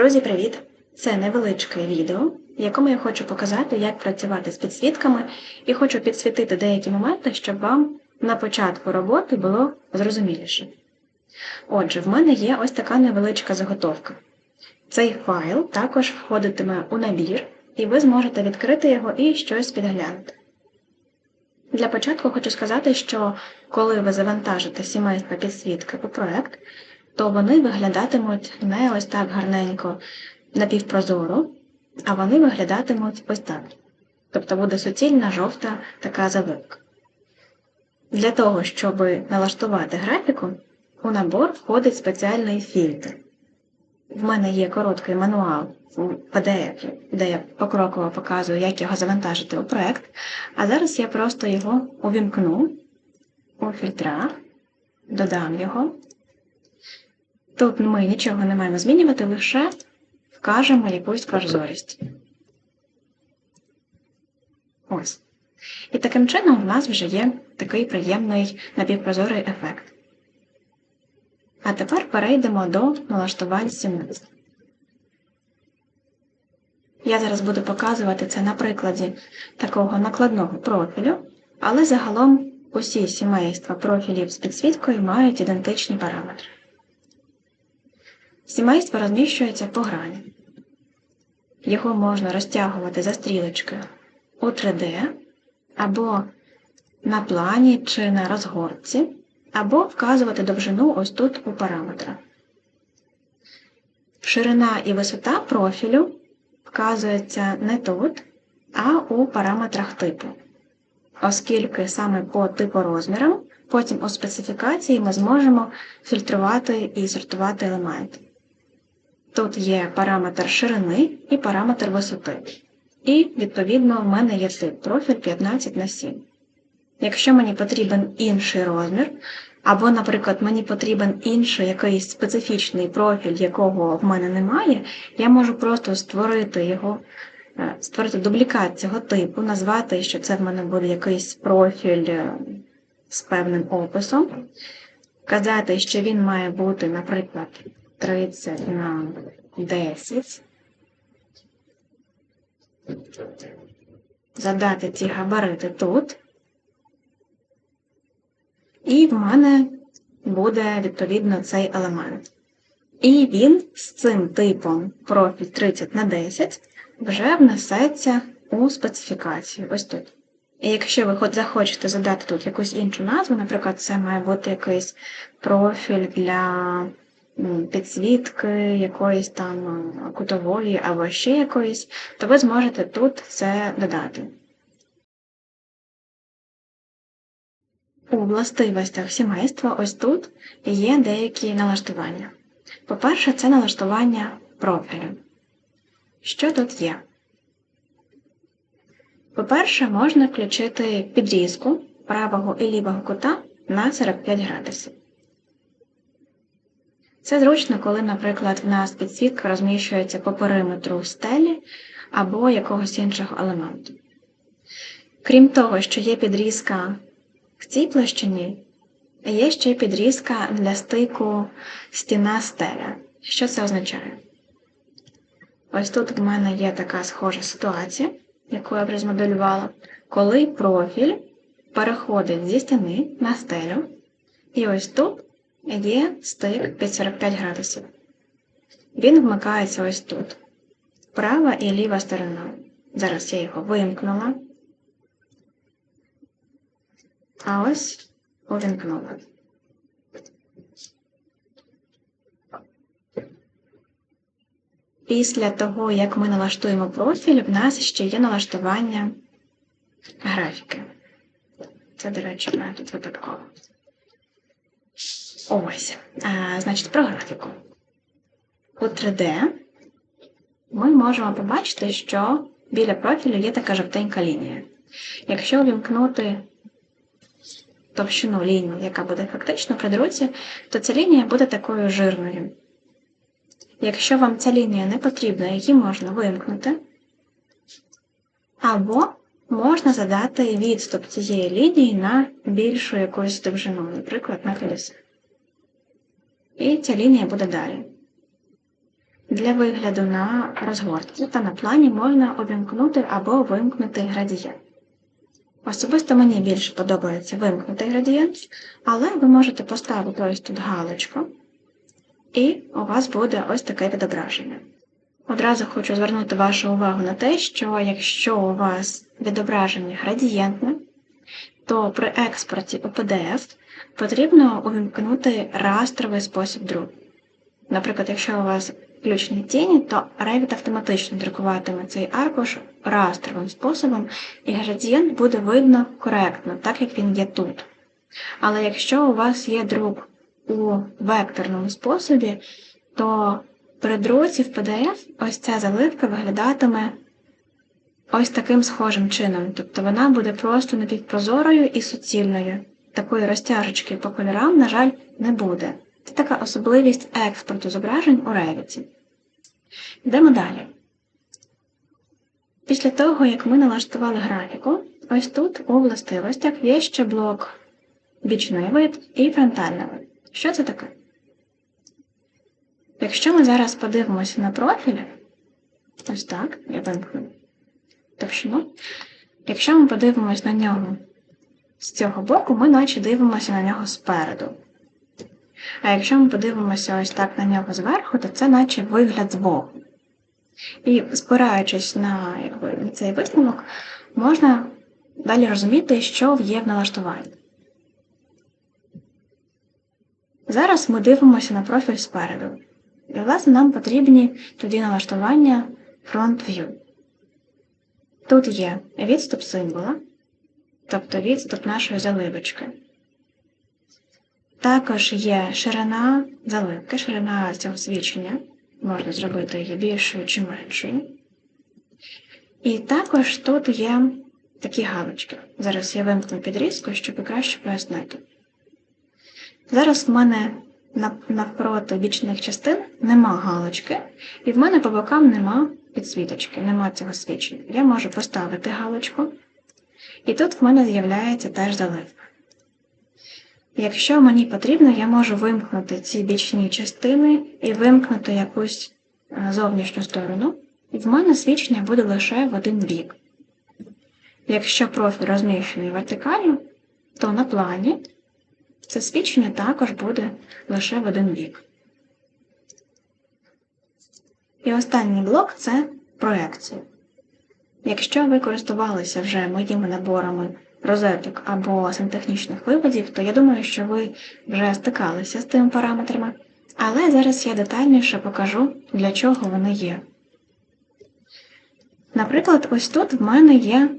Друзі, привіт! Це невеличке відео, в якому я хочу показати, як працювати з підсвітками, і хочу підсвітити деякі моменти, щоб вам на початку роботи було зрозуміліше. Отже, в мене є ось така невеличка заготовка. Цей файл також входитиме у набір, і ви зможете відкрити його і щось підглянути. Для початку хочу сказати, що коли ви завантажите сімейство підсвітки у проект, то вони виглядатимуть не ось так гарненько напівпрозоро, а вони виглядатимуть ось так. Тобто буде суцільна жовта така завивка. Для того, щоб налаштувати графіку, у набор входить спеціальний фільтр. В мене є короткий мануал у PDF, де я покроково показую, як його завантажити у проект, а зараз я просто його увімкну у фільтра, додам його. Тут ми нічого не маємо змінювати, лише вкажемо якусь прозорість. Ось. І таким чином у нас вже є такий приємний напівпрозорий ефект. А тепер перейдемо до налаштувань сімейства. Я зараз буду показувати це на прикладі такого накладного профілю, але загалом усі сімейства профілів з підсвіткою мають ідентичні параметри. Сімейство розміщується по грані. Його можна розтягувати за стрілочкою у 3D, або на плані чи на розгортці, або вказувати довжину ось тут у параметрах. Ширина і висота профілю вказується не тут, а у параметрах типу, оскільки саме по типорозмірам, потім у специфікації ми зможемо фільтрувати і сортувати елементи. Тут є параметр ширини і параметр висоти. І, відповідно, в мене є тип профіль 15 на 7. Якщо мені потрібен інший розмір, або, наприклад, мені потрібен інший якийсь специфічний профіль, якого в мене немає, я можу просто створити його, е, створити дублікат цього типу, назвати, що це в мене буде якийсь профіль е, з певним описом, казати, що він має бути, наприклад, 30 на 10. Задати ці габарити тут. І в мене буде, відповідно, цей елемент. І він з цим типом профіль 30 на 10 вже внесеться у специфікацію. Ось тут. І якщо ви захочете задати тут якусь іншу назву, наприклад, це має бути якийсь профіль для підсвітки якоїсь там кутової або ще якоїсь, то ви зможете тут це додати. У властивостях сімейства ось тут є деякі налаштування. По-перше, це налаштування профілю. Що тут є? По-перше, можна включити підрізку правого і лівого кута на 45 градусів. Це зручно, коли, наприклад, в нас підсвітка розміщується по периметру стелі або якогось іншого елементу. Крім того, що є підрізка в цій площині, є ще підрізка для стику стіна стеля. Що це означає? Ось тут в мене є така схожа ситуація, яку я вже змоделювала, коли профіль переходить зі стіни на стелю, і ось тут є стик під 45 градусів. Він вмикається ось тут. Права і ліва сторона. Зараз я його вимкнула. А ось увімкнула. Після того, як ми налаштуємо профіль, в нас ще є налаштування графіки. Це, до речі, мене тут випадково. Ось, а, значить, про графіку. У 3D ми можемо побачити, що біля профілю є така жовтенька лінія. Якщо увімкнути товщину лінії, яка буде фактично при друці, то ця лінія буде такою жирною. Якщо вам ця лінія не потрібна, її можна вимкнути, або можна задати відступ цієї лінії на більшу якусь довжину, наприклад, на 50. І ця лінія буде далі. Для вигляду на розгортці та на плані можна увімкнути або вимкнути градієнт. Особисто мені більше подобається вимкнути градієнт, але ви можете поставити ось тут галочку, і у вас буде ось таке відображення. Одразу хочу звернути вашу увагу на те, що якщо у вас відображення градієнтне, то при експорті у PDF потрібно увімкнути растровий спосіб друку. Наприклад, якщо у вас включені тіні, то Revit автоматично друкуватиме цей аркуш растровим способом, і градієнт буде видно коректно, так як він є тут. Але якщо у вас є друк у векторному способі, то при друці в PDF ось ця заливка виглядатиме ось таким схожим чином. Тобто вона буде просто напівпрозорою і суцільною. Такої розтяжечки по кольорам, на жаль, не буде. Це така особливість експорту зображень у Revit. Йдемо далі. Після того, як ми налаштували графіку, ось тут у властивостях є ще блок бічний вид і фронтальний вид. Що це таке? Якщо ми зараз подивимося на профіль, ось так, я вимкну товщину. Якщо ми подивимося на нього з цього боку, ми наче дивимося на нього спереду. А якщо ми подивимося ось так на нього зверху, то це наче вигляд збоку. І спираючись на якби, цей висновок, можна далі розуміти, що є в налаштуванні. Зараз ми дивимося на профіль спереду. І, власне, нам потрібні тоді налаштування Front View. Тут є відступ символа, тобто відступ нашої заливочки. Також є ширина заливки, ширина цього свідчення. Можна зробити її більшою чи меншою. І також тут є такі галочки. Зараз я вимкну підрізку, щоб краще пояснити. Зараз в мене навпроти бічних частин нема галочки, і в мене по бокам нема підсвіточки, нема цього свідчення. Я можу поставити галочку, і тут в мене з'являється теж заливка. Якщо мені потрібно, я можу вимкнути ці бічні частини і вимкнути якусь е, зовнішню сторону, і в мене свідчення буде лише в один бік. Якщо профіль розміщений вертикально, то на плані це свідчення також буде лише в один бік. І останній блок це проекція. Якщо ви користувалися вже моїми наборами розеток або сантехнічних виводів, то я думаю, що ви вже стикалися з тими параметрами, але зараз я детальніше покажу, для чого вони є. Наприклад, ось тут в мене є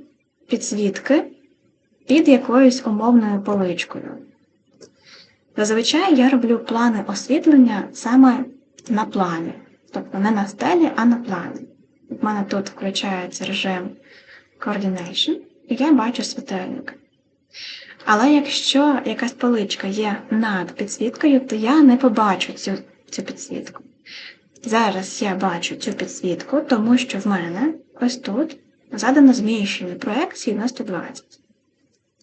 підсвітки під якоюсь умовною поличкою. Зазвичай я роблю плани освітлення саме на плані, тобто не на стелі, а на плані. У мене тут включається режим Coordination, і я бачу світильник. Але якщо якась поличка є над підсвіткою, то я не побачу цю, цю підсвітку. Зараз я бачу цю підсвітку, тому що в мене ось тут задано зміщені проекції на 120.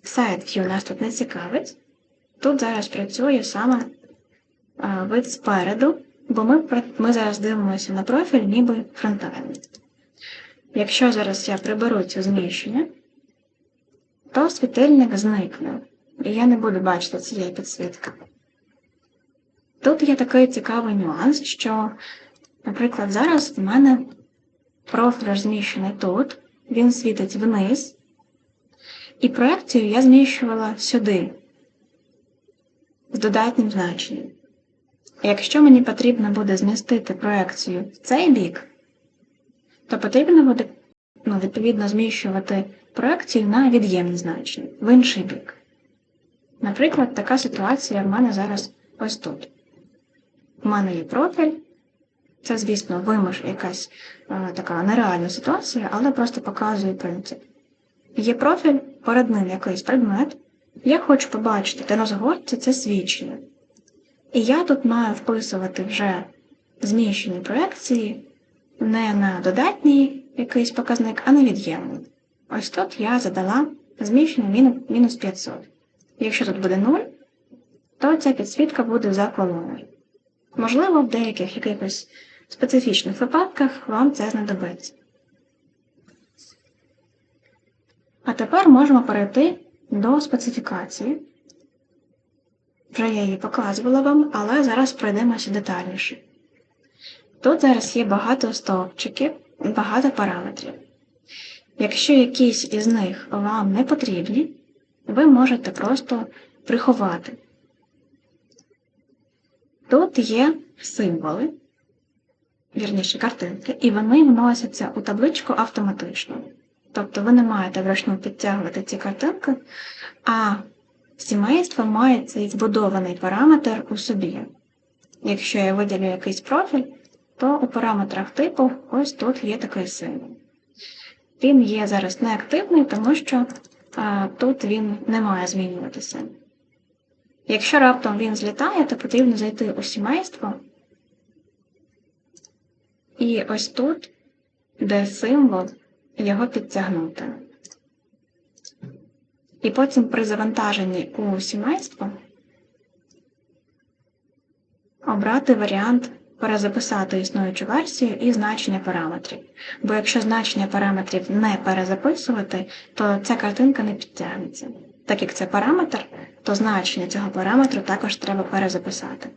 Сайт View нас тут не цікавить. Тут зараз працює саме вид спереду, бо ми ми зараз дивимося на профіль ніби фронтальний. Якщо зараз я приберу цю зміщення, то світильник зникне, і я не буду бачити цієї підсвітки. Тут є такий цікавий нюанс, що, наприклад, зараз в мене профіль розміщений тут, він світить вниз, і проекцію я зміщувала сюди, з додатнім значенням. Якщо мені потрібно буде змістити проекцію в цей бік, то потрібно буде ну, відповідно зміщувати проекцію на від'ємні значення в інший бік. Наприклад, така ситуація в мене зараз ось тут. У мене є профіль. Це, звісно, вимож якась е, така нереальна ситуація, але просто показує принцип. Є профіль, перед ним якийсь предмет. Я хочу побачити, де розгорці це свідчення. І я тут маю вписувати вже зміщені проекції не на додатній якийсь показник, а на від'ємний. Ось тут я задала зміщення мінус 500. Якщо тут буде 0, то ця підсвітка буде за колоною. Можливо, в деяких якихось специфічних випадках вам це знадобиться. А тепер можемо перейти до специфікації. Вже я її показувала вам, але зараз пройдемося детальніше. Тут зараз є багато стовпчиків багато параметрів. Якщо якісь із них вам не потрібні, ви можете просто приховати. Тут є символи, вірніше картинки, і вони вносяться у табличку автоматично. Тобто ви не маєте вручну підтягувати ці картинки, а сімейство має цей вбудований параметр у собі. Якщо я виділю якийсь профіль, то у параметрах типу ось тут є такий символ. Він є зараз неактивний, тому що а, тут він не має змінюватися. Якщо раптом він злітає, то потрібно зайти у сімейство. І ось тут, де символ, його підтягнути. І потім при завантаженні у сімейство обрати варіант перезаписати існуючу версію і значення параметрів. Бо якщо значення параметрів не перезаписувати, то ця картинка не підтягнеться. Так як це параметр, то значення цього параметру також треба перезаписати.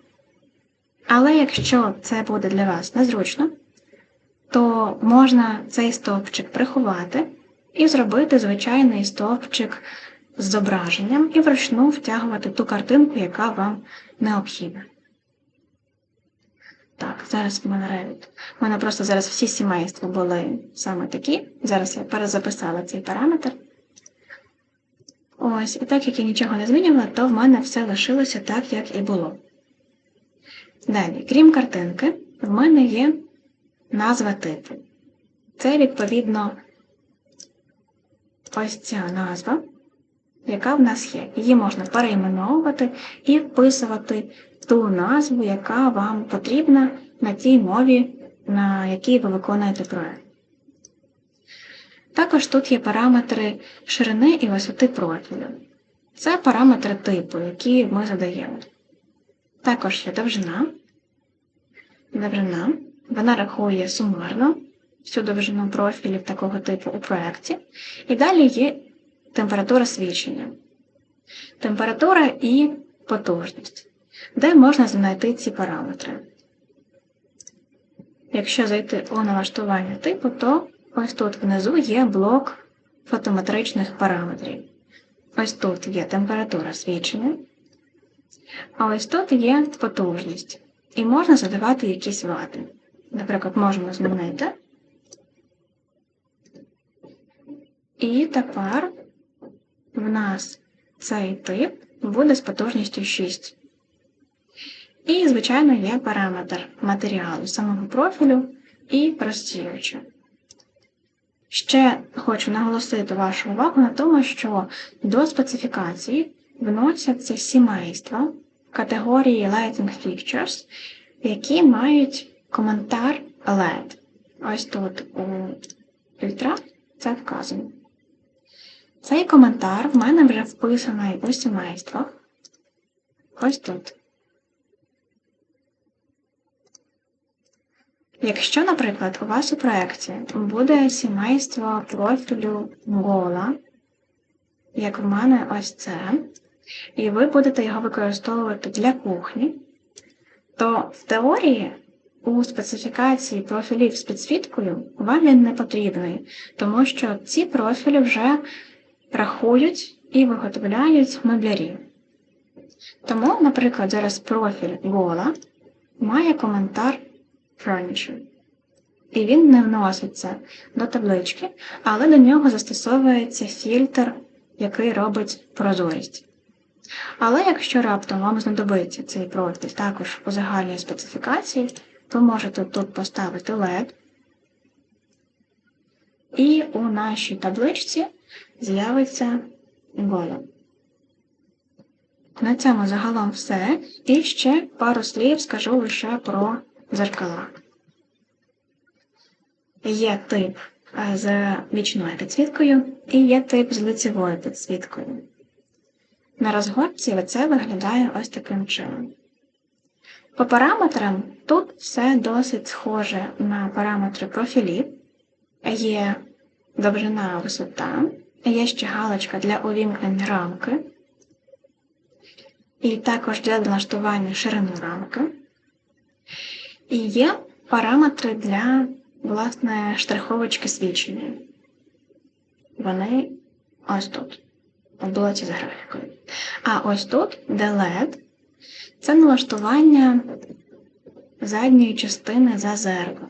Але якщо це буде для вас незручно, то можна цей стовпчик приховати і зробити звичайний стовпчик з зображенням і вручну втягувати ту картинку, яка вам необхідна. Так, зараз в мене Revit. У мене просто зараз всі сімейства були саме такі. Зараз я перезаписала цей параметр. Ось, і так як я нічого не змінювала, то в мене все лишилося так, як і було. Далі, крім картинки, в мене є назва типу. Це, відповідно, ось ця назва, яка в нас є. Її можна перейменовувати і вписувати ту назву, яка вам потрібна на тій мові, на якій ви виконуєте проект. Також тут є параметри ширини і висоти профілю. Це параметри типу, які ми задаємо. Також є довжина. Довжина. Вона рахує сумарно всю довжину профілів такого типу у проєкті. І далі є температура свідчення. Температура і потужність де можна знайти ці параметри. Якщо зайти у налаштування типу, то ось тут внизу є блок фотометричних параметрів. Ось тут є температура свідчення, а ось тут є потужність. І можна задавати якісь вати. Наприклад, можемо змінити. І тепер в нас цей тип буде з потужністю 6. І, звичайно, є параметр матеріалу самого профілю і простіючи. Ще хочу наголосити вашу увагу на тому, що до специфікації вносяться сімейства категорії Lighting Fixtures, які мають коментар LED. Ось тут у фільтрах це вказано. Цей коментар в мене вже вписаний у сімействах. Ось тут. Якщо, наприклад, у вас у проєкті буде сімейство профілю гола, як в мене ось це, і ви будете його використовувати для кухні, то в теорії у специфікації профілів з підсвіткою вам він не потрібний, тому що ці профілі вже рахують і виготовляють меблярі. Тому, наприклад, зараз профіль гола має коментар furniture. І він не вноситься до таблички, але до нього застосовується фільтр, який робить прозорість. Але якщо раптом вам знадобиться цей профіль також у загальній специфікації, то можете тут поставити LED, і у нашій табличці з'явиться голо. На цьому загалом все. І ще пару слів скажу лише про дзеркала. Є тип е, з вічною підсвіткою і є тип з лицевою підсвіткою. На розгорці це виглядає ось таким чином. По параметрам тут все досить схоже на параметри профілів. Є довжина висота, є ще галочка для увімкнення рамки, і також для налаштування ширини рамки. І є параметри для, власне, штриховочки свідчення. Вони ось тут, в блоці з графікою. А ось тут, де це налаштування задньої частини за зеркало.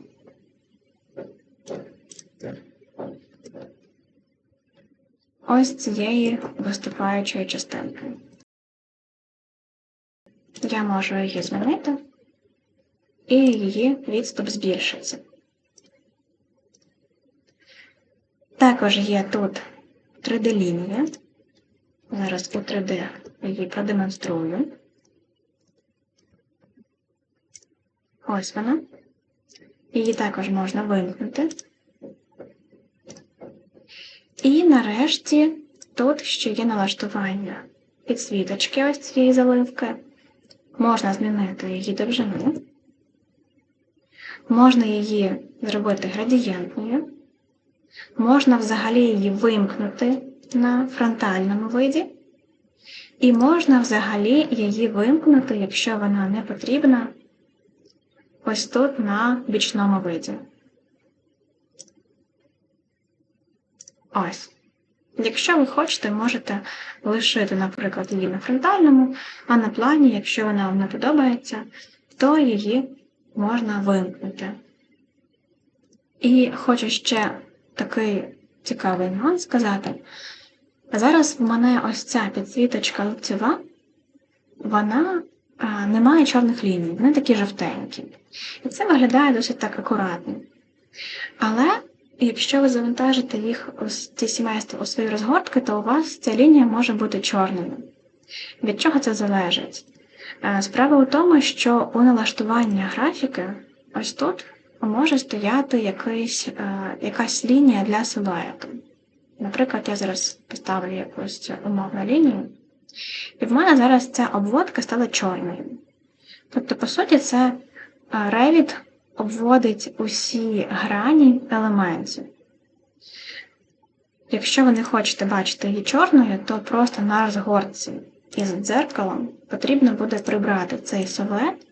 Ось цієї виступаючої частинки. Я можу її змінити, і її відступ збільшиться. Також є тут 3D-лінія. Зараз у 3D її продемонструю. Ось вона. Її також можна вимкнути. І нарешті тут ще є налаштування підсвіточки ось цієї заливки. Можна змінити її довжину. Можна її зробити градієнтною. Можна взагалі її вимкнути на фронтальному виді. І можна взагалі її вимкнути, якщо вона не потрібна, ось тут на бічному виді. Ось. Якщо ви хочете, можете лишити, наприклад, її на фронтальному, а на плані, якщо вона вам не подобається, то її можна вимкнути. І хочу ще такий цікавий нюанс сказати. Зараз в мене ось ця підсвіточка лицева, вона а, не має чорних ліній, вони такі жовтенькі. І це виглядає досить так акуратно. Але якщо ви завантажите їх ці сімейства у свої розгортки, то у вас ця лінія може бути чорною. Від чого це залежить? Справа у тому, що у налаштуванні графіки ось тут може стояти якийсь, якась лінія для силуету. Наприклад, я зараз поставлю якусь умовну лінію, і в мене зараз ця обводка стала чорною. Тобто, по суті, це Revit обводить усі грані елементів. Якщо ви не хочете бачити її чорною, то просто на розгортці із дзеркалом потрібно буде прибрати цей силует,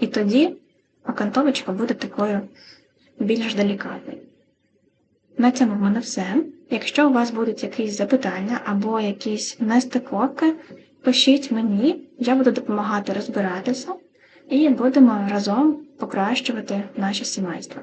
і тоді окантовочка буде такою більш делікатною. На цьому в мене все. Якщо у вас будуть якісь запитання або якісь нестиковки, пишіть мені, я буду допомагати розбиратися, і будемо разом покращувати наше сімейство.